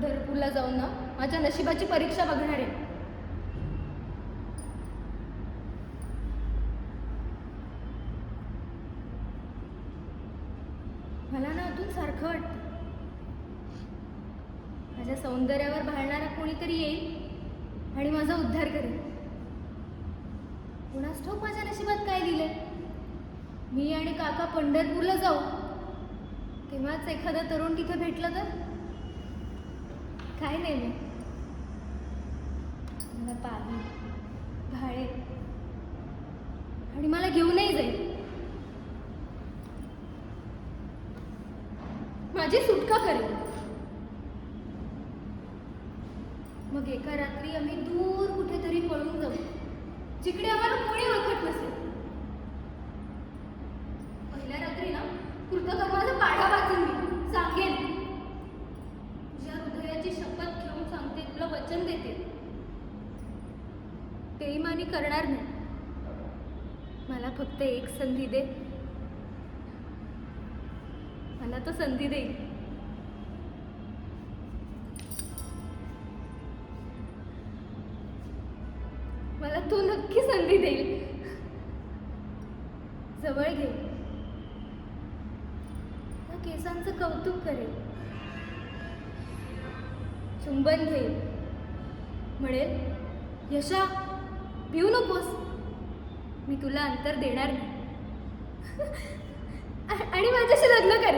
पंढरपूरला जाऊन ना माझ्या नशिबाची परीक्षा बघणार आहे. मला ना अजून सारखं वाटतं. माझ्या सौंदर्यावर भाळणारा कोणीतरी येईल आणि माझा उद्धार करेल. कुणास ठोक माझ्या नशिबात काय दिलंय? मी आणि काका पंढरपूरला जाऊ. तेव्हाच एखादा तरुण तिथे भेटलं तर? काय नाही मला पाही भाळे आणि मला घेऊनही जाईल माझी सुटका करेल मग एका रात्री आम्ही दूर कुठेतरी पळून जाऊ. जिकडे आम्हाला कोणी बेईमानी करणार नाही. मला फक्त एक संधी दे. मला तो संधी देईल मला तो नक्की संधी देईल जवळ घे. त्या केसांचं कौतुक करेल चुंबन घेईल म्हणेल यशा भिवू नकोस. मी तुला अंतर देणार नाही. आणि माझ्याशी लग्न कर.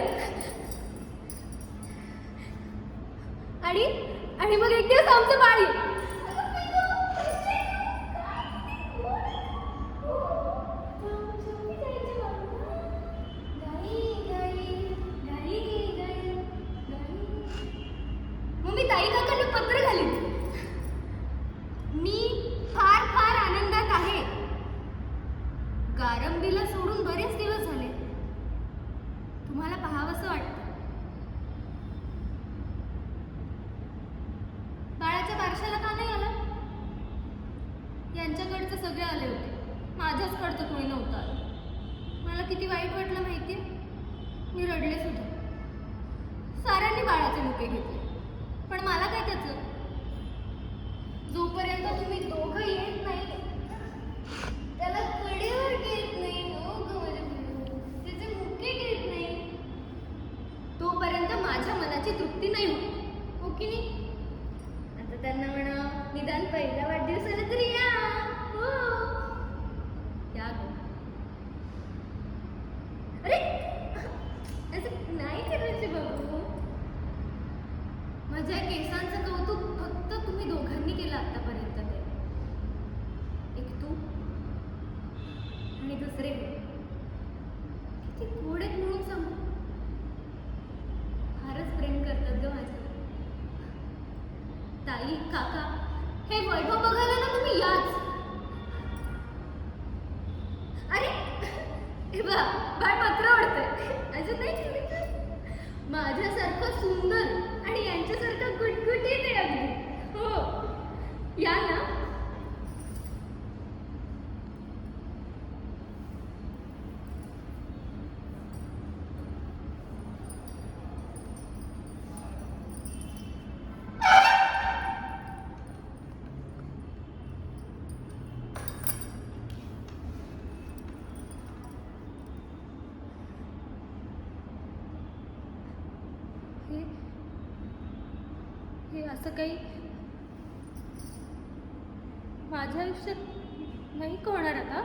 आणि आणि मग एक दिवस आमचं बाळ येईल मग मी ताई काकांना पत्र घालीन मी फार फार आनंदात आहे घरला सोडून बरेच दिवस झाले. तुम्हाला पाहावंसं वाटतं. बाळाच्या बारशाला का नाही आला? यांच्याकडचं सगळे आले होते. माझ्याचकडचं कोणी नव्हतं मला किती वाईट वाटलं माहिती मी रडले सुद्धा. साऱ्यांनी बाळाचे मुके घेतले. पण मला काय त्याचं? जोपर्यंत तुम्ही दोघं येत नाही त्याला कडेवर घेत नाही हो गं माझ्या पिल्लू. त्याचे मुके घेत नाही तोपर्यंत माझ्या तृप्ती नाही होत. हो की नाही? आता त्यांना म्हणा निदान पहिल्या वाढदिवसाला तरी या. हो. या गं. अरे! असं नाही करायचे बाबू. माझ्या केसांचं कौतुक फक्त तुम्ही दोघांनी केलं आतापर्यंत ते एक तू आणि दुसरे हे. किती गोड आहेत म्हणून सांगू फारच प्रेम करतात ग माझे आई काका हे वैभव बघायला ना तुम्ही याच. अरे हे बा बाळ मात्र ओढतंय अजून नाही माझ्यासारखं सुंदर आणि यांच्यासारखं गुटगुटीत आहे अगदी हो या ना हे हे असं काही माझ्या आयुष्यात नाही का होणार आता?